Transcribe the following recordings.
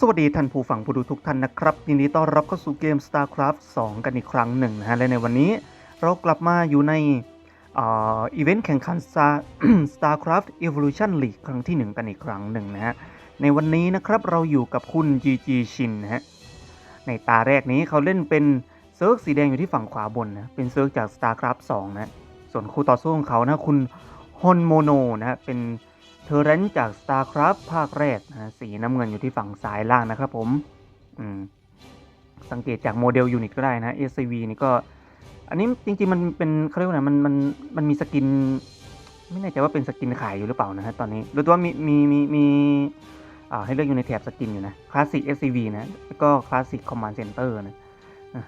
สวัสดีท่านผู้ฟังผู้ดูทุกท่านนะครับ ยินดีต้อนรับเข้าสู่เกม StarCraft 2 กันอีกครั้งหนึ่งนะฮะ และในวันนี้เรากลับมาอยู่ในอ,อีเวนต์แข่งขัน Star StarCraft Evolution League ครั้งที่ 1 กันอีกครั้งหนึ่งนะฮะ ในวันนี้นะครับเราอยู่กับคุณ GG ชินนะฮะ ในตาแรกนี้เขาเล่นเป็นเซิร์ฟสีแดงอยู่ที่ฝั่งขวาบนนะ เป็นเซิร์ฟจาก StarCraft 2 นะ ส่วนคู่ต่อสู้ของเขานะคุณฮอนโมโนนะฮะเป็น เทอร์เรนจาก StarCraft ภาคแรกนะฮะสีน้ำเงินอยู่ที่ฝั่งซ้ายล่างนะครับผมอืมสังเกตจากโมเดลยูนิตก็ได้นะ SCV นี่ก็ อันนี้จริงๆมันเป็นเขาเรียกว่าไงมันมันมันมีสกิน ไม่แน่ใจว่าเป็นสกินขายอยู่หรือเปล่านะฮะตอนนี้รู้ตัวว่ามีมีมีมีอ่าให้เลือกอยู่ในแถบสกินอยู่นะคลาสสิก SCV นะแล้วก็คลาสสิก Command Center นะอะ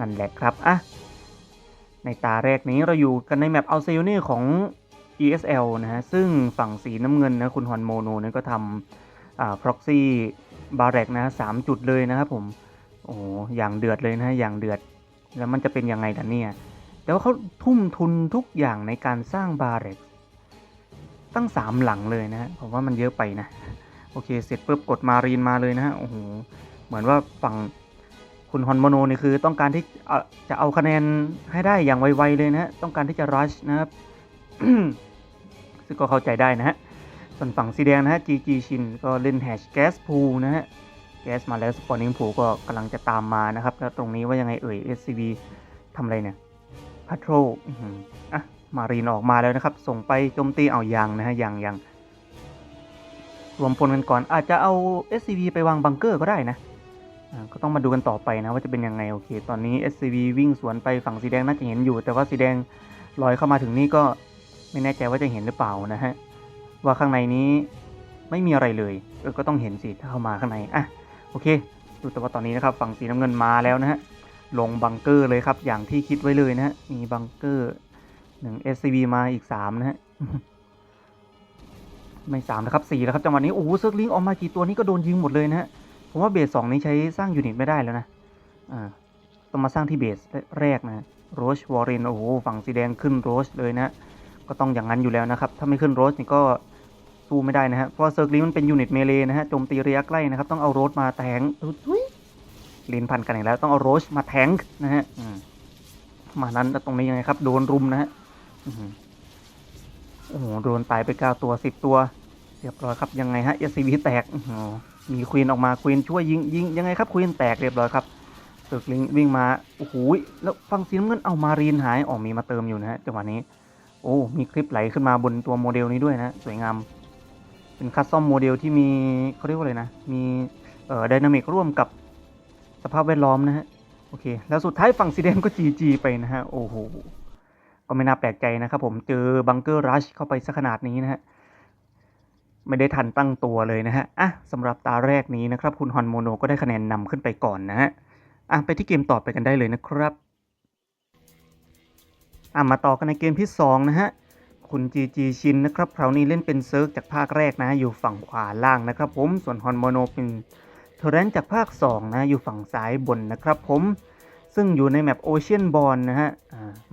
นั่นแหละครับอะในตาแรกนี้เราอยู่กันในแมปอัลเซลนี่ของ ESL นะฮะซึ่งฝั่งสีน้ำเงินนะคุณฮอนโมโนเนี่ยก็ทำอ่า proxy b a r ร a กนะฮะสามจุดเลยนะครับผม โอ้โหอย่างเดือดเลยนะฮะอย่างเดือด แล้วมันจะเป็นยังไงกันเนี่ย แต่ว่าเขาทุ่มทุนทุกอย่างในการสร้างบาร์เรกตั้งสามหลังเลยนะฮะผมว่ามันเยอะไปนะ โอเค เสร็จปุ๊บกดมารีนมาเลยนะฮะโอ้โหเหมือนว่าฝั่งคุณฮอนโมโนนี่คือต้องการที่จะเอาคะแนนให้ได้อย่างไวๆเลยนะฮะต้องการที่จะรัชนะครับ ซึ่งก็เข้าใจได้นะฮะ ส่วนฝั่งสีแดงนะฮะ GG ชินก็เล่นแฮชแก๊สพูนะฮะ แก๊สมาแล้วสปอนนิ่งพูก็กำลังจะตามมานะครับ แล้วตรงนี้ว่ายังไงเอ่ย SCV ทำอะไรเนี่ยพัทโรอะ มารีนออกมาแล้วนะครับ ส่งไปโจมตีเอายังนะฮะยังยังรวมพลกันก่อนอาจจะเอา SCV ไปวางบังเกอร์ก็ได้นะ ก็ต้องมาดูกันต่อไปนะว่าจะเป็นยังไงโอเค ตอนนี้ SCV วิ่งสวนไปฝั่งสีแดงน่าจะเห็นอยู่ แต่ว่าสีแดงลอยเข้ามาถึงนี่ก็ ไม่แน่ใจว่าจะเห็นหรือเปล่านะฮะว่าข้างในนี้ไม่มีอะไรเลยเออก็ต้องเห็นสิถ้าเข้ามาข้างในอะโอเค ดูแต่ว่าตอนนี้นะครับ ฝั่งสีน้ำเงินมาแล้วนะฮะลงบังเกอร์เลยครับ อย่างที่คิดไว้เลยนะฮะมีบังเกอร์หนึ่ง SCV มาอีกสามนะฮะไม่สามนะครับสี่แล้วครับจังหวะนี้โอ้โหเซิร์ฟลิงออกมากี่ตัวนี้ก็โดนยิงหมดเลยนะฮะผมว่าเบสสองนี้ใช้สร้างยูนิตไม่ได้แล้วนะอ่าต้องมาสร้างที่เบสแรกนะโรชวอร์เรนโอ้โหฝั่งสีแดงขึ้นโรชเลยนะ ก็ต้องอย่างนั้นอยู่แล้วนะครับ ถ้าไม่ขึ้นโรชนี่ก็สู้ไม่ได้นะฮะเพราะเซิร์ฟลิงมันเป็นยูนิตเมเลนะฮะโจมตีระยะใกล้นะครับ ต้องเอาโรชมาแทงลินพันกันอีกแล้ว ต้องเอาโรชมาแทงนะฮะอืมมานั้นแล้วตรงนี้ยังไงครับ โดนรุมนะฮะโอ้โหโดนตายไปเก้าตัวสิบตัวเรียบร้อยครับยังไงฮะเอสซีวีแตกมีควีนออกมาควีนช่วยยิงยิงยังไงครับควีนแตกเรียบร้อยครับเซิร์กลิงวิ่งมาโอ้โหแล้วฟังสีน้ำเงินเอามารีนหายอ๋อมีมาเติมอยู่นะฮะจังหวะนี้ โอ้ มีคลิปไหลขึ้นมาบนตัวโมเดลนี้ด้วยนะ สวยงาม เป็นคัสตอมโมเดลที่มีเขาเรียกว่าอะไรนะ มีเอ่อไดนามิกร่วมกับสภาพแวดล้อมนะฮะ โอเค แล้วสุดท้ายฝั่งสีแดงก็จีจีไปนะฮะ โอ้โห ก็ไม่น่าแปลกใจนะครับผม เจอบังเกอร์รัชเข้าไปสักขนาดนี้นะฮะ ไม่ได้ทันตั้งตัวเลยนะฮะ อะสำหรับตาแรกนี้นะครับ คุณฮอนโมโนก็ได้คะแนนนำขึ้นไปก่อนนะฮะ อะไปที่เกมต่อไปกันได้เลยนะครับ อะมาต่อกันในเกมที่ 2 นะฮะ คุณจีจีชินนะครับคราวนี้เล่นเป็นเซิร์กจากภาคแรกนะ อยู่ฝั่งขวาล่างนะครับผม ส่วนฮอนโมโนเป็นเทอร์เรนจากภาค 2 นะ อยู่ฝั่งซ้ายบนนะครับผม ซึ่งอยู่ในแมปโอเชียนบอลนะฮะ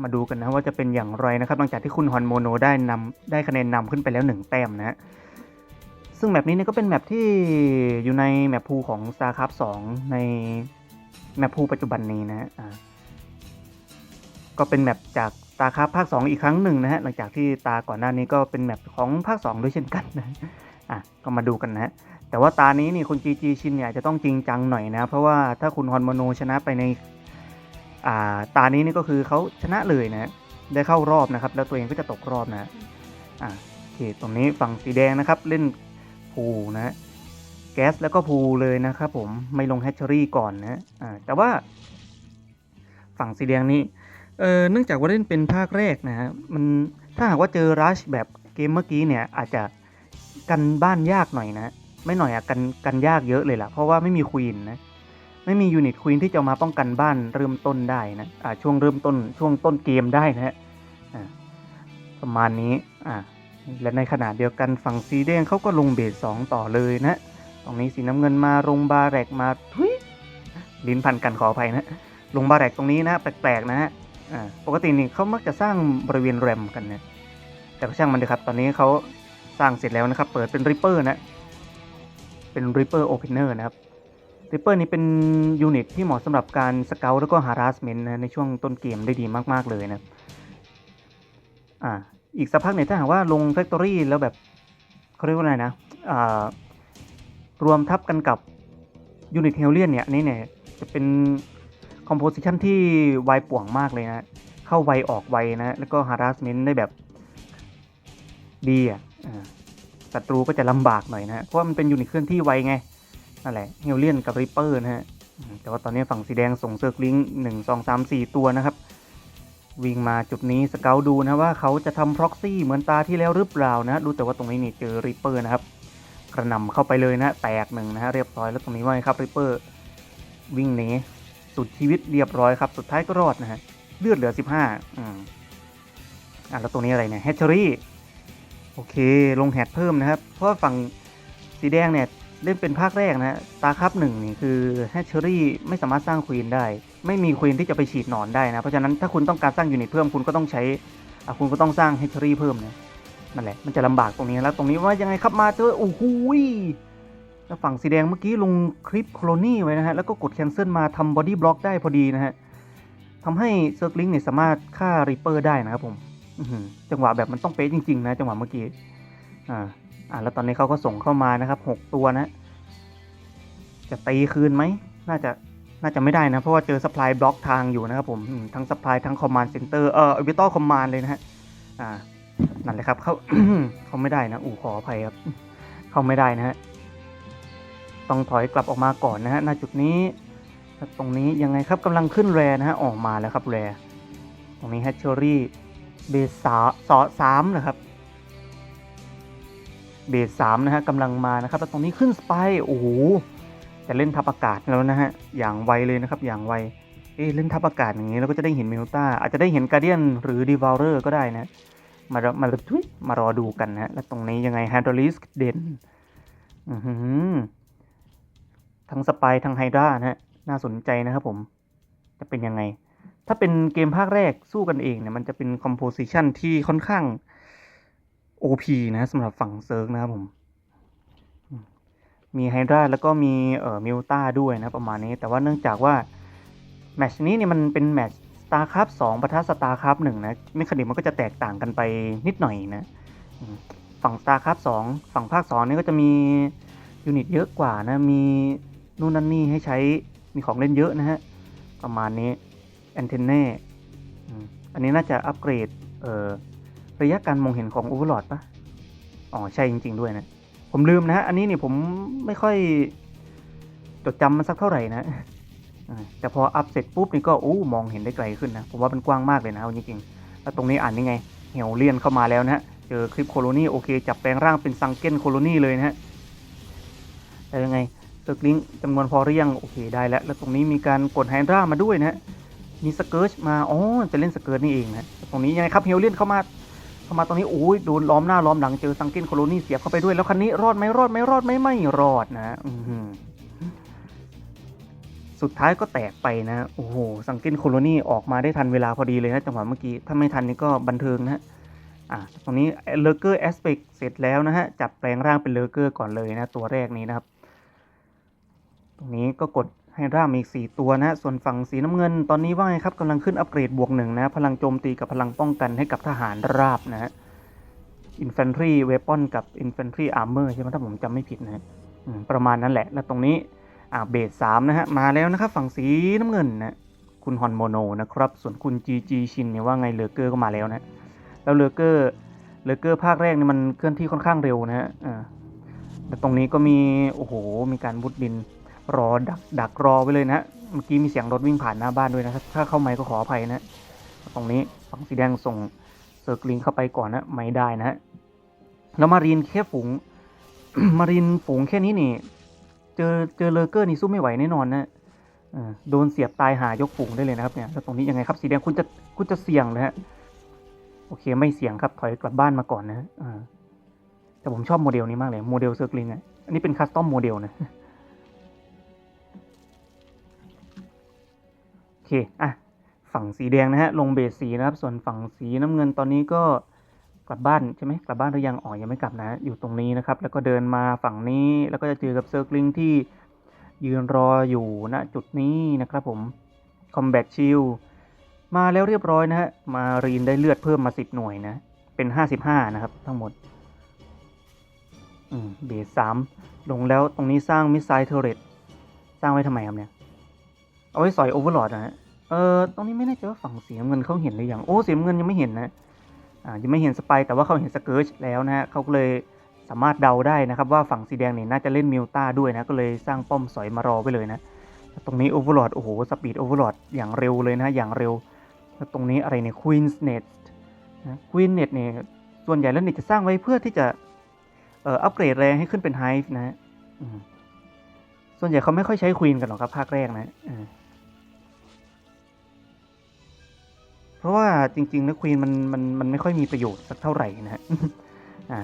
มาดูกันนะว่าจะเป็นอย่างไรนะครับ หลังจากที่คุณฮอนโมโนได้นำได้คะแนนนำขึ้นไปแล้ว 1 แต้มนะฮะซึ่งแมปนี้เนี่ยก็เป็นแมปที่อยู่ในแมปพูของ StarCraft 2 ในแมปพูปัจจุบันนี้นะฮะก็เป็นแมปจาก StarCraft ภาค 2 อีกครั้งหนึ่งนะฮะหลังจากที่ตาก่อนหน้านี้ก็เป็นแมปของภาค 2 ด้วยเช่นกันนะอะก็มาดูกันนะฮะแต่ว่าตานี้นี่คุณจีจีชินเนี่ยจะต้องจริงจังหน่อยนะเพราะว่าถ้าคุณฮอนโมโนชนะไปในอ่าตานี้นี่ก็คือเขาชนะเลยนะได้เข้ารอบนะครับ แล้วตัวเองก็จะตกรอบนะอ่าโอเคตรงนี้ฝั่งสีแดงนะครับเล่นพูนะแก๊สแล้วก็พูเลยนะครับผมไม่ลงแฮชเชอรี่ก่อนนะอ่าแต่ว่าฝั่งสีแดงนี่ เออเนื่องจากว่าเล่นเป็นภาคแรกนะฮะมันถ้าหากว่าเจอรัชแบบเกมเมื่อกี้เนี่ยอาจจะกันบ้านยากหน่อยนะไม่หน่อยอะกันกันยากเยอะเลยล่ะ เพราะว่าไม่มีควีนนะไม่มียูนิตควีนที่จะมาป้องกันบ้านเริ่มต้นได้นะอ่าช่วงเริ่มต้นช่วงต้นเกมได้นะฮะประมาณนี้อ่าและในขณะเดียวกันฝั่งสีแดงเขาก็ลงเบสสองต่อเลยนะตรงนี้สีน้ำเงินมาลงบาแรกมาทุยลิ้นพันกันขออภัยนะลงบาแรกตรงนี้นะแปลกๆนะฮะ อ่าปกตินี่เขามักจะสร้างบริเวณแรมกันนะแต่ก็ช่างมันเถอะครับ ตอนนี้เขาสร้างเสร็จแล้วนะครับ เปิดเป็นริปเปอร์นะ เป็น Reaper Opener นะครับ Reaper นี้เป็นยูนิตที่เหมาะสำหรับการสเกลแล้วก็ harassment นะในช่วงต้นเกมได้ดีมากๆเลยนะอ่าอีกสักพักเนี่ยถ้าหากว่าลง Factory แล้วแบบเขาเรียกว่าอะไรนะอ่ารวมทับกันกับยูนิตเฮลเลียนเนี่ยนนี้เนี่ยจะเป็น คอมโพสิชันที่ไวป่วงมากเลยนะ เข้าไวออกไวนะ แล้วก็ harassment ได้แบบดีอะศัตรูก็จะลำบากหน่อยนะ เพราะมันเป็นยูนิตเคลื่อนที่ไวไง นั่นแหละเฮลเลียนกับริปเปอร์นะฮะ แต่ว่าตอนนี้ฝั่งสีแดงส่งเซิร์กลิงหนึ่งสองสามสี่ตัวนะครับ วิ่งมาจุดนี้สเกลดูนะว่าเขาจะทำ proxy เหมือนตาที่แล้วหรือเปล่านะ ดูแต่ว่าตรงนี้นี่เจอริปเปอร์นะครับ กระหน่ำเข้าไปเลยนะ แตกหนึ่งนะฮะเรียบร้อยแล้วตรงนี้ว่าไงครับริปเปอร์วิ่งหนี สุดชีวิตเรียบร้อยครับ สุดท้ายก็รอดนะฮะ เลือดเหลือ 15อืมอะแล้วตรงนี้อะไรเนี่ยแฮชเชอรี่ โอเค ลงแฮดเพิ่มนะครับ เพราะฝั่งสีแดงเนี่ยเล่นเป็นภาคแรกนะฮะตาครับหนึ่งนี่คือแฮชเชอรี่ไม่สามารถสร้างควีนได้ ไม่มีควีนที่จะไปฉีดหนอนได้นะ เพราะฉะนั้นถ้าคุณต้องการสร้างยูนิตเพิ่มคุณก็ต้องใช้อะคุณก็ต้องสร้างแฮชเชอรี่เพิ่มนะนั่นแหละ มันจะลำบากตรงนี้แล้วตรงนี้ว่ายังไงครับมาเจอโอ้โห แล้วฝั่งสีแดงเมื่อกี้ลงคลิปโคลนี่ไว้นะฮะ แล้วก็กดแคนเซิลมาทำบอดี้บล็อกได้พอดีนะฮะทำให้เซิร์ฟลิงเนี่ยสามารถฆ่าริปเปอร์ได้นะครับผมจังหวะแบบมันต้องเป๊ะจริงๆนะจังหวะเมื่อกี้อ่าอ่าแล้วตอนนี้เขาก็ส่งเข้ามานะครับหกตัวนะ จะตีคืนไหมน่าจะน่าจะไม่ได้นะ เพราะว่าเจอ supply บล็อกทางอยู่นะครับผมมทั้ง supply ทั้ง command center เอ่อ vital command เลยนะฮะอ่านั่นเลยครับเขาเขาไม่ได้นะ อูขออภัยครับ เขาไม่ได้นะฮะ ต้องถอยกลับออกมาก่อนนะฮะณจุดนี้แล้วตรงนี้ยังไงครับกำลังขึ้นแรนะฮะออกมาแล้วครับแรตรงนี้ hatchery เบสสาสอสามนะครับเบสสามนะฮะกำลังมานะครับแล้วตรงนี้ขึ้นสไปโอ้โหจะเล่นทับอากาศแล้วนะฮะอย่างไวเลยนะครับอย่างไวเอ๊ะเล่นทับอากาศอย่างนี้เราก็จะได้เห็นมิวต้าอาจจะได้เห็นการเดียนหรือดีว o ลเลอร์ก็ได้นะมามาทุยมารอดูกันนะฮะแล้วตรงนี้ยังไงแฮนด์ลิสเด่นอือหือ ทั้งสปายทั้งไฮดรานะฮะน่าสนใจนะครับผมจะเป็นยังไง ถ้าเป็นเกมภาคแรกสู้กันเองเนี่ยมันจะเป็นคอมโพสิชันที่ค่อนข้าง OP นะสำหรับฝั่งเซิร์กนะครับผม มีไฮดราแล้วก็มีเอ่อมิวต้าด้วยนะประมาณนี้ แต่ว่าเนื่องจากว่า แมชนี้เนี่ยมันเป็นแมช์ StarCraft 2ปะทะ StarCraft 1นะเมคานิกมันก็จะแตกต่างกันไปนิดหน่อยนะ ฝั่ง StarCraft 2ฝั่งภาค2นี่ก็จะมียูนิตเยอะกว่านะ มี นู่นนั่นนี่ให้ใช้มีของเล่นเยอะนะฮะ ประมาณนี้แอนเทนเน่อันนี้น่าจะอัปเกรดเออระยะการมองเห็นของ Overlord ปะอ๋อ ใช่จริง ๆ ด้วยนะ ผมลืมนะฮะอันนี้เนี่ยผมไม่ค่อยจดจำมันสักเท่าไหร่นะแต่พออัพเสร็จปุ๊บนี่ก็โอ้มองเห็นได้ไกลขึ้นนะ ผมว่ามันกว้างมากเลยนะเอาจริงๆแล้วตรงนี้อ่านยังไง เหี่ยวเลียนเข้ามาแล้วนะฮะ เจอคลิปโคโลนีโอเค จับแปลงร่างเป็นซังเก้นโคโลนีเลยนะฮะแต่ยังไง เซอร์กลิงจำนวนพอหรือยังโอเคได้แล้ว แล้วตรงนี้มีการกดไฮดรามาด้วยนะฮะมีสเกิร์ชมาอ๋อจะเล่นสเกิร์ชนี่เองนะตรงนี้ยังไงครับเฮลเลียนเข้ามาเข้ามาตรงนี้โอ้ยโดนล้อมหน้าล้อมหลังเจอซังเก้นโคโลนี่เสียบเข้าไปด้วยแล้วคันนี้รอดไหมรอดไหมรอดไหมไม่รอดนะอืสุดท้ายก็แตกไปนะโอ้โหซังเก้นโคโลนี่ออกมาได้ทันเวลาพอดีเลยนะจังหวะเมื่อกี้ถ้าไม่ทันนี่ก็บันเทิงนะฮะอะตรงนี้เลเกอร์แอสเปกเสร็จแล้วนะฮะจับแปลงร่างเป็นเลเกอร์ก่อนเลยนะตัวแรกนี้นะครับ ตรงนี้ก็กดให้ร่ามอีกสี่ตัวนะ ส่วนฝั่งสีน้ำเงิน ตอนนี้ว่าไงครับกำลังขึ้นอัปเกรดบวกหนึ่งนะ พลังโจมตีกับพลังป้องกันให้กับทหารราบนะฮะ Infantry Weapon กับ Infantry Armor ใช่ไหมถ้าผมจำไม่ผิดนะประมาณนั้นแหละ แล้วตรงนี้อ่าเบสสามนะฮะ มาแล้วนะครับ ฝั่งสีน้ำเงินนะคุณฮอนโมโนนะครับ ส่วนคุณ GG ชินเนี่ยว่าไงเลเกอร์ก็มาแล้วนะ แล้วเลเกอร์เลเกอร์ภาคแรกเนี่ยมันเคลื่อนที่ค่อนข้างเร็วนะฮะแล้วตรงนี้ก็มีโอ้โหมีการมุดดิน รอดักดักรอไว้เลยนะเมื่อกี้มีเสียงรถวิ่งผ่านหน้าบ้านด้วยนะ ถ้าเข้าไม่ก็ขออภัยนะ ตรงนี้ฝั่งสีแดงส่งเซอร์กลิงเข้าไปก่อนนะ ไม่ได้นะแล้วมารีนแค่ฝูง มารีนฝูงแค่นี้นี่ เจอเจอเลอเกอร์นี่สู้ไม่ไหวแน่นอนนะโดนเสียบตายหายกฝูงได้เลยนะครับเนี่ยแล้วตรงนี้ยังไงครับสีแดงคุณจะคุณจะเสี่ยงนะฮะโอเคไม่เสี่ยงครับถอยกลับบ้านมาก่อนนะแต่ผมชอบโมเดลนี้มากเลยโมเดลเซอร์กลิงอะอันนี้เป็นคัสตอมโมเดลนะ อะฝั่งสีแดงนะฮะลงเบสสีนะครับ ส่วนฝั่งสีน้ำเงินตอนนี้ก็กลับบ้านใช่ไหมกลับบ้านหรือยังอ๋อยังไม่กลับนะ อยู่ตรงนี้นะครับ แล้วก็เดินมาฝั่งนี้แล้วก็จะเจอกับเซิร์กลิงที่ยืนรออยู่ณจุดนี้นะครับผม Combat Shield มาแล้วเรียบร้อยนะฮะมารีนได้เลือดเพิ่มมา 10 หน่วยนะ เป็น 55 นะครับ ทั้งหมดอืมเบสสามลงแล้วตรงนี้สร้างมิสไซล์เทอร์เรตสร้างไว้ทำไมครับเนี่ย เอาไว้สอยโอเวอร์ลอดนะฮะ ออตรงนี้ไม่แน่ใจว่าฝั่งสีน้ำเงินเขาเห็นหรือยังโอ้สีน้ำเงินยังไม่เห็นนะอ่ายังไม่เห็นสไปแต่ว่าเขาเห็นสเกิร์ชแล้วนะฮะเขาก็เลยสามารถเดาได้นะครับ ว่าฝั่งสีแดงเนี่ยน่าจะเล่นมิวต้าด้วยนะก็เลยสร้างป้อมสอยมารอไว้เลยนะตรงนี้โอเวอร์ลอดโอ้โหสปีดโอเวอร์ลอดอย่างเร็วเลยนะอย่างเร็วแล้วตรงนี้อะไรเนี่ยควีนส์เน็ตนะควีนเน็ตเนี่ยส่วนใหญ่แล้วเนี่ยจะสร้างไว้เพื่อที่จะเอ่ออัปเกรดแรงให้ขึ้นเป็นไฮฟ์นะส่วนใหญ่เขาไม่ค่อยใช้ควีนกันหรอกครับภาคแรกนะ เพราะว่าจริงๆแล้วควีนมันมันมันไม่ค่อยมีประโยชน์สักเท่าไหร่นะฮะอ่า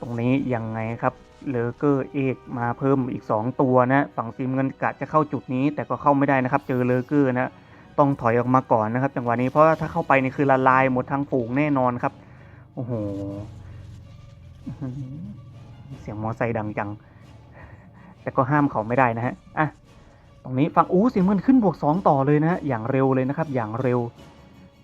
ตรงนี้ยังไงครับเลอเกอร์เอกมาเพิ่มอีก 2 ตัวนะฝั่งซีมเงินกะจะเข้าจุดนี้แต่ก็เข้าไม่ได้นะครับ เจอเลอเกอร์นะต้องถอยออกมาก่อนนะครับ จังหวะนี้เพราะถ้าเข้าไปนี่คือละลายหมดทั้งฝูงแน่นอนครับโอ้โหเสียงมอไซค์ดังจัง แต่ก็ห้ามเขาไม่ได้นะฮะอะ ตรงนี้ฝั่งอู้สียงมันขึ้นบวก 2 ต่อเลยนะอย่างเร็วเลยนะครับ อย่างเร็ว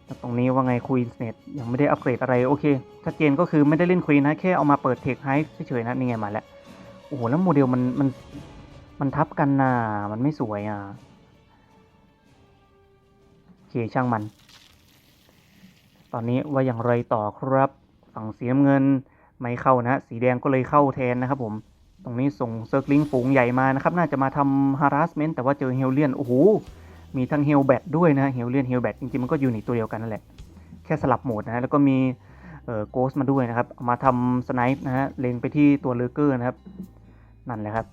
แล้วตรงนี้ว่าไงควีนเน็ตยังไม่ได้อัปเกรดอะไรโอเคชัดเจนก็คือไม่ได้เล่นควีนนะแค่เอามาเปิดเทคไฮเฉยๆนะนี่ไงมาแล้วโอ้โหแล้วโมเดลมันมันมันทับกันนะมันไม่สวยอะโอเคช่างมัน ตอนนี้ว่าอย่างไรต่อครับ ฝั่งสีน้ำเงินไม่เข้านะ สีแดงก็เลยเข้าแทนนะครับผม ตรงนี้ส่งเซิร์กลิงฝูงใหญ่มานะครับ น่าจะมาทำ harassment แต่ว่าเจอเฮลเลียน โอ้โห มีทั้งเฮลแบทด้วยนะ เฮลเลียน เฮลแบทจริงๆ มันก็อยู่ในตัวเดียวกันนั่นแหละ แค่สลับโหมดนะ แล้วก็มีเอ่อโกสมาด้วยนะครับ มาทำสไนป์นะฮะ เล็งไปที่ตัวเลเกอร์นะครับ นั่นแหละครับ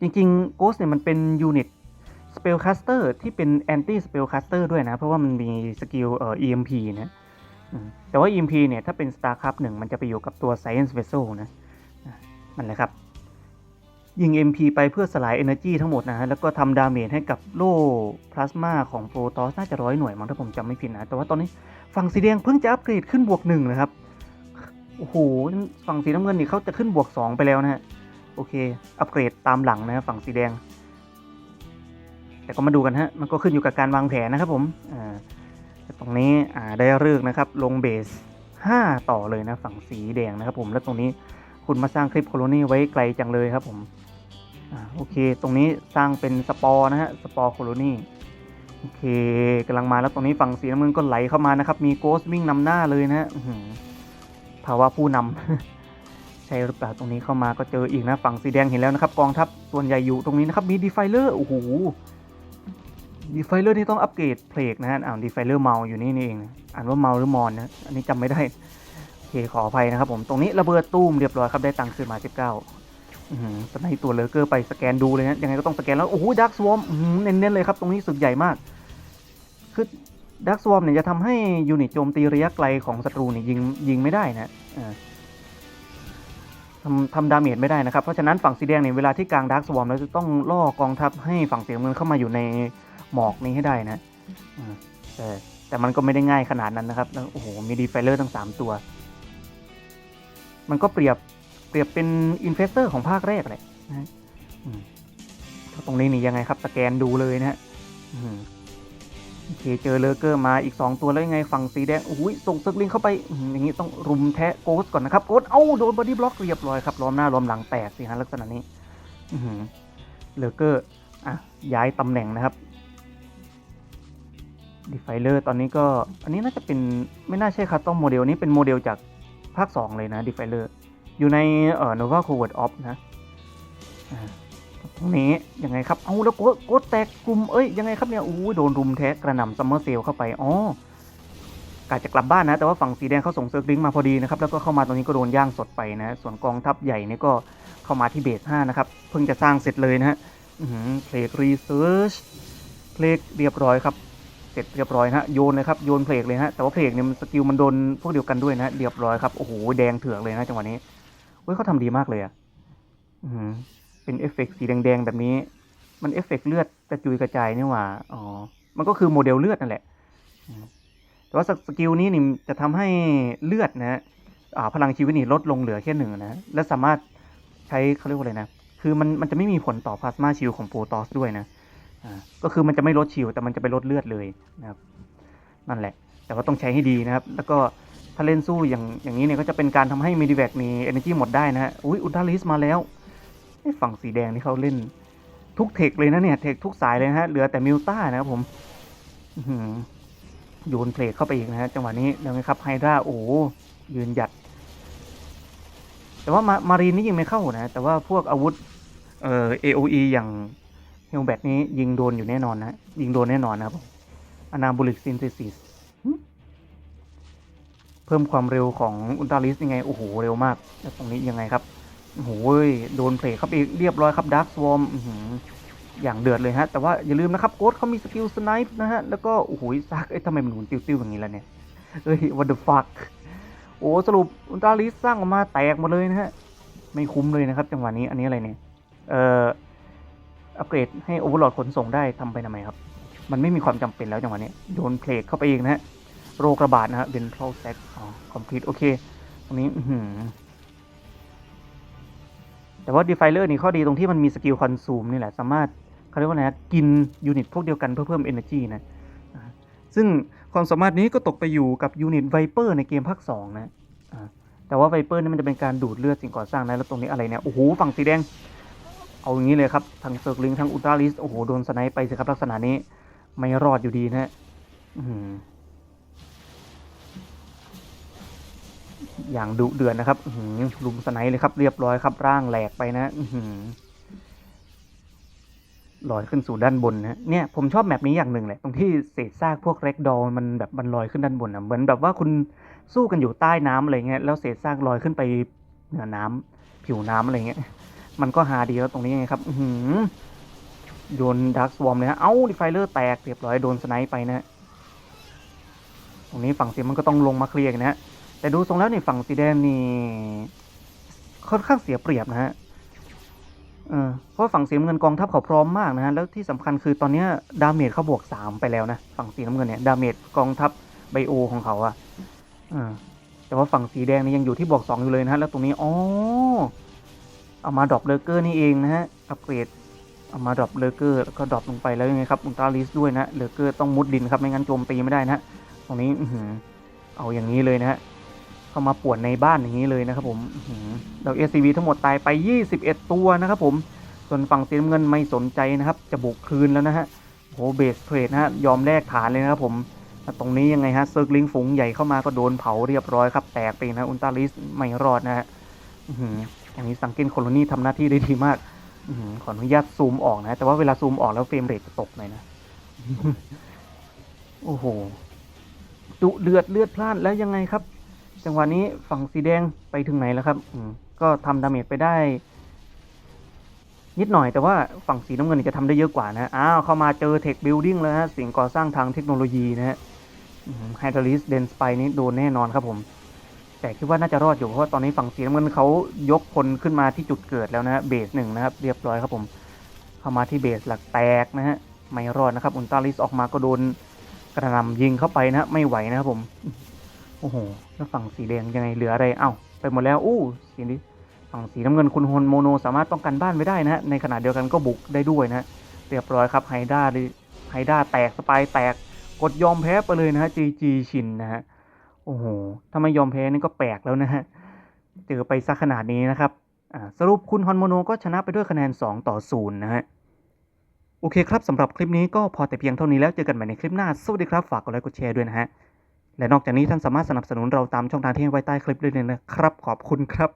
จริงๆโกสเนี่ยมันเป็นยูนิต Spellcaster ที่เป็น Anti Spellcaster ด้วยนะ เพราะว่ามันมีสกิลเอ่อ EMP นะแต่ว่า EMP เนี่ย ถ้าเป็น StarCraft 1 มันจะไปอยู่กับตัว Science Vessel นะ อะนั่นแหละครับ ยิง MP ไปเพื่อสลาย Energy ทั้งหมดนะฮะ แล้วก็ทำดาเมจให้กับโล่พลาสมาของโปรตอสน่าจะร้อยหน่วยมั้งถ้าผมจำไม่ผิดนะ แต่ว่าตอนนี้ฝั่งสีแดงเพิ่งจะอัปเกรดขึ้นบวกหนึ่งนะครับ โอ้โห ฝั่งสีน้ำเงินนี่เขาจะขึ้นบวก 2 ไปแล้วนะฮะ โอเค อัปเกรดตามหลังนะฮะฝั่งสีแดง แต่ก็มาดูกันฮะ มันก็ขึ้นอยู่กับการวางแผนนะครับผมอ่าแต่ตรงนี้อ่าได้เลือกนะครับ ลงเบส 5 ต่อเลยนะฝั่งสีแดงนะครับผม แล้วตรงนี้ คุณมาสร้างคลิปโคโลนีไว้ไกลจังเลยครับผมอโอเค ตรงนี้สร้างเป็นสปอร์นะฮะ สปอร์โคโลนีโอเคกำลังมาแล้วตรงนี้ฝั่งสีน้ำเงินก็ไหลเข้ามานะครับ มีโกสวิ่งนำหน้าเลยนะฮะภาวะผู้นำใช่หรือเปล่าตรงนี้เข้ามาก็เจออีกนะ ฝั่งสีแดงเห็นแล้วนะครับ กองทัพส่วนใหญ่อยู่ตรงนี้นะครับ มีดีไฟเลอร์ โอ้โหดีไฟเลอร์นี่ต้องอัปเกรดเพลกนะฮะอ่าดีไฟเลอร์เมาอยู่นี่นี่เอง อ่านว่าเมาหรือมอนนะ อันนี้จำไม่ได้ เคขออภัยนะครับผมตรงนี้ระเบิดตู้มเรียบร้อยครับได้ตังค์คืนมา 19อือหือสไนตัวเลอเกอร์ไปสแกนดูเลยนะยังไงก็ต้องสแกนแล้ว โอ้โหดักสวอมเน้นๆเลยครับ ตรงนี้สึกใหญ่มาก คือดักสวอมเนี่ยจะทำให้ยูนิตโจมตีระยะไกลของศัตรูเนี่ยยิงยิงไม่ได้นะทำทำดาเมจไม่ได้นะครับ เพราะฉะนั้นฝั่งสีแดงเนี่ยเวลาที่กลางดักสวอมเราจะต้องล่อกองทัพให้ฝั่งสีเงินเข้ามาอยู่ในหมอกนี้ให้ได้นะแต่แต่มันก็ไม่ได้ง่ายขนาดนั้นนะครับ โอ้โห มีดีไฟเลอร์ทั้ง 3 ตัว มันก็เปรียบเปรียบเป็นอินเฟสเตอร์ของภาคแรกแหละนะฮะตรงนี้นี่ยังไงครับ สแกนดูเลยนะฮะโอเคเจอเลอเกอร์มาอีก 2 ตัวแล้วยังไงฝั่งสีแดงโอ้ยส่งซึกลิงเข้าไปอย่างนี้ต้องรุมแทะโกสก่อนนะครับโกสเอ้าโดนบอดี้บล็อกเรียบร้อยครับล้อมหน้าล้อมหลังแตกสิฮะลักษณะนี้อือหือเลเกอร์อะย้ายตำแหน่งนะครับดีไฟเลอร์ตอนนี้ก็อันนี้น่าจะเป็นไม่น่าใช่คัสตอมโมเดลนี้เป็นโมเดลจาก ภาค 2 เลยนะดีไฟเลอร์อยู่ในเอ่อ Nova Covert Op นะตรงนี้ยังไงครับ เอาแล้วโกดโกแตกกลุ่มเอ้ยยังไงครับเนี่ยอู้ยโดนรุมแทะกระหน่ำซัมเมอร์เซลเข้าไปอ๋อกาจะกลับบ้านนะ แต่ว่าฝั่งสีแดงเขาส่งเซิร์ฟลิงมาพอดีนะครับ แล้วก็เข้ามาตรงนี้ก็โดนย่างสดไปนะ ส่วนกองทัพใหญ่เนี่ยก็เข้ามาที่เบส 5 นะครับ เพิ่งจะสร้างเสร็จเลยนะฮะเพลกรีเซิร์ชเพลกเรียบร้อยครับ เสร็จเรียบร้อยนะฮะโยนเลยครับโยนเพลกเลยฮะแต่ว่าเพลกเนี่ยมันสกิลมันโดนพวกเดียวกันด้วยนะเรียบร้อยครับโอ้โหแดงเถือกเลยนะจังหวะนี้เว้ยเขาทำดีมากเลยอะอือเป็นเอฟเฟกต์สีแดงๆแบบนี้ มันเอฟเฟกต์เลือดกระจุยกระจายนี่หว่าอ๋อมันก็คือโมเดลเลือดนั่นแหละแต่ว่าสกิลนี้นี่จะทำให้เลือดนะฮะพลังชีวิตนี่ลดลงเหลือแค่หนึ่งนะและสามารถใช้เขาเรียกว่าอะไรนะคือมันมันจะไม่มีผลต่อพลาสมาชิลของโปรตอสด้วยนะ ก็คือมันจะไม่ลดชิลแต่มันจะไปลดเลือดเลยนะครับนั่นแหละ แต่ว่าต้องใช้ให้ดีนะครับ แล้วก็ถ้าเล่นสู้อย่างอย่างนี้เนี่ยก็จะเป็นการทำให้มิดิแวกมี energy หมดได้นะฮะอุ้ยอุลตราลิสมาแล้วฝั่งสีแดงที่เขาเล่นทุกเทคเลยนะเนี่ยเทคทุกสายเลยนะฮะเหลือแต่มิลต้านะครับผมโยนเพลทเข้าไปอีกนะฮะจังหวะนี้ยังไงครับไฮดราโอ้ยืนหยัด แต่ว่ามามารีนนี่ยิงไม่เข้านะ แต่ว่าพวกอาวุธเอ่อ AOE อย่าง เฮลแบทนี้ยิงโดนอยู่แน่นอนนะ ยิงโดนแน่นอนนะครับอนาบูลิกซินเทซิสเพิ่มความเร็วของอุลตราลิสยังไง โอ้โห เร็วมากแล้วตรงนี้ยังไงครับโอ้โหโดนเพลทเข้าไปอีกเรียบร้อยครับดาร์คสวอมอย่างเดือดเลยฮะ แต่ว่าอย่าลืมนะครับโกดเขามีสกิลสไนป์นะฮะ แล้วก็ โอ้โหซักเอ้ยทำไมมันหมุนติ้วๆอย่างนี้ล่ะเนี่ยเอ้ย what the fuck โอ้สรุปอุลตราลิสสร้างออกมาแตกหมดเลยนะฮะ ไม่คุ้มเลยนะครับ จังหวะนี้อันนี้อะไรเนี่ย เอ่อ อัปเกรดให้โอเวอร์โหลดขนส่งได้ทำไปทำไมครับ มันไม่มีความจำเป็นแล้วจังหวะนี้โยนเพลทเข้าไปเองนะฮะโรคระบาดนะฮะเ e นทรัลแซกอ๋อคอมพลีทโอเคตรงนี้อืแต่ว่า Defiler นี่ข้อดีตรงที่มันมีสกิลคอนซูมนี่แหละ สามารถเขาเรียกว่าไรนะกินยูนิตพวกเดียวกันเพื่อเพิ่ม Energy นะอ่าซึ่งความสามารถนี้ก็ตกไปอยู่กับยูนิตไวเปอร์ในเกมภาค2นะแต่ว่าไวเปอร์นี่มันจะเป็นการดูดเลือดสิ่งก่อสร้างนะแล้วตรงนี้อะไรเนี่ย โอ้โห ฝั่งสีแดง เอาอย่างนี้เลยครับทั้งเซิร์กลิงทั้งอุลตราลิสโอ้โหโดนสไนป์ไปสิครับลักษณะนี้ ไม่รอดอยู่ดีนะฮะอย่างดุเดือดนะครับลุมสไนเลยครับ เรียบร้อยครับ ร่างแหลกไปนะลอยขึ้นสู่ด้านบนนะเนี่ยผมชอบแมปนี้อย่างหนึ่งแหละตรงที่เศษซากพวกเร็กดอลมันแบบมันลอยขึ้นด้านบนอะเหมือนแบบว่าคุณสู้กันอยู่ใต้น้ำอะไรเงี้ยแล้วเศษซากลอยขึ้นไปเหนือน้ำผิวน้ำอะไรเงี้ย มันก็หาดีแล้วตรงนี้ไงครับหือโดนดักสวอมเลยฮะ เอ้าดิไฟเลอร์แตกเรียบร้อยโดนสไนป์ไปนะฮะ ตรงนี้ฝั่งสีมันก็ต้องลงมาเคลียร์นะฮะ แต่ดูทรงแล้วนี่ฝั่งสีแดงนี่ค่อนข้างเสียเปรียบนะฮะเออเพราะฝั่งสีน้ำเงินกองทัพเขาพร้อมมากนะฮะ แล้วที่สำคัญคือตอนนี้ดาเมจเขาบวกสามไปแล้วนะ ฝั่งสีน้ำเงินเนี่ยดาเมจกองทัพไบโอของเขาอะเออแต่ว่าฝั่งสีแดงนี่ยังอยู่ที่บวกสองอยู่เลยนะฮะ แล้วตรงนี้ อ๋อ เอามาดรอปเลเกอร์นี่เองนะฮะ อัปเกรด เอามาดรอปเลเกอร์แล้วก็ดรอปลงไปแล้วยังไงครับอุลตราลิสด้วยนะ เลเกอร์ต้องมุดดินครับไม่งั้นโจมตีไม่ได้นะ ตรงนี้เอาอย่างนี้เลยนะฮะ เข้ามาป่วนในบ้านอย่างนี้เลยนะครับผมอื้อหือเรา SCV ทั้งหมดตายไป 21 ตัวนะครับผม ส่วนฝั่งสีน้ำเงินไม่สนใจนะครับ จะบุกคืนแล้วนะฮะโหเบสเทรดนะฮะ ยอมแลกฐานเลยนะครับผมแล้วตรงนี้ยังไงฮะเซิร์กลิงฝูงใหญ่เข้ามาก็โดนเผาเรียบร้อยครับ แตกไปนะอุลตราลิสไม่รอดนะฮะ อื้อหืออย่างนี้สังเกตโคโลนีทำหน้าที่ได้ดีมากอขออนุญาตซูมออกนะ แต่ว่าเวลาซูมออกแล้วเฟรมเรทจะตกหน่อยนะ โอ้โหดุเดือดเลือดพล่านแล้วยังไงครับ จังหวะนี้ฝั่งสีแดงไปถึงไหนแล้วครับ อืก็ทำดาเมจไปได้ นิดหน่อยแต่ว่าฝั่งสีน้ำเงินจะทำได้เยอะกว่านะอ้าวเข้ามาเจอเทคบิลดิ้งแล้วฮะสิ่งก่อสร้างทางเทคโนโลยีนะฮะไฮดรลิสเดนสไปนี้โดนแน่นอนครับผม แต่คิดว่าน่าจะรอดอยู่เพราะว่าตอนนี้ฝั่งสีน้ำเงินเขายกพลขึ้นมาที่จุดเกิดแล้วนะฮะเบสหนึ่งนะครับ เรียบร้อยครับผม เข้ามาที่เบสหลักแตกนะฮะไม่รอดนะครับอุลตราลิสออกมาก็โดนกระหน่ำยิงเข้าไปนะฮะไม่ไหวนะครับผมโอ้โหแล้วฝั่งสีแดงยังไงเหลืออะไรเอ้าไปหมดแล้วอู้สีนี้ฝั่งสีน้ำเงินคุณฮอนโมโนสามารถป้องกันบ้านไว้ได้นะฮะในขณะเดียวกันก็บุกได้ด้วยนะฮะเรียบร้อยครับไฮด้าไฮด้าแตกสปายแตกกดยอมแพ้ไปเลยนะฮะจีจีชินนะฮะ โอ้โหถ้าไม่ยอมแพ้นี่ก็แปลกแล้วนะฮะ เจอไปซะขนาดนี้นะครับ สรุปคุณฮอนโมโนก็ชนะไปด้วยคะแนน 2 ต่อ 0 นะฮะ โอเคครับสำหรับคลิปนี้ก็พอแต่เพียงเท่านี้แล้วเจอกันใหม่ในคลิปหน้า สวัสดีครับ ฝากกดไลค์กดแชร์ด้วยนะฮะ และนอกจากนี้ท่านสามารถสนับสนุนเราตามช่องทางที่ให้ไว้ใต้คลิปได้เลยนะครับ ขอบคุณครับ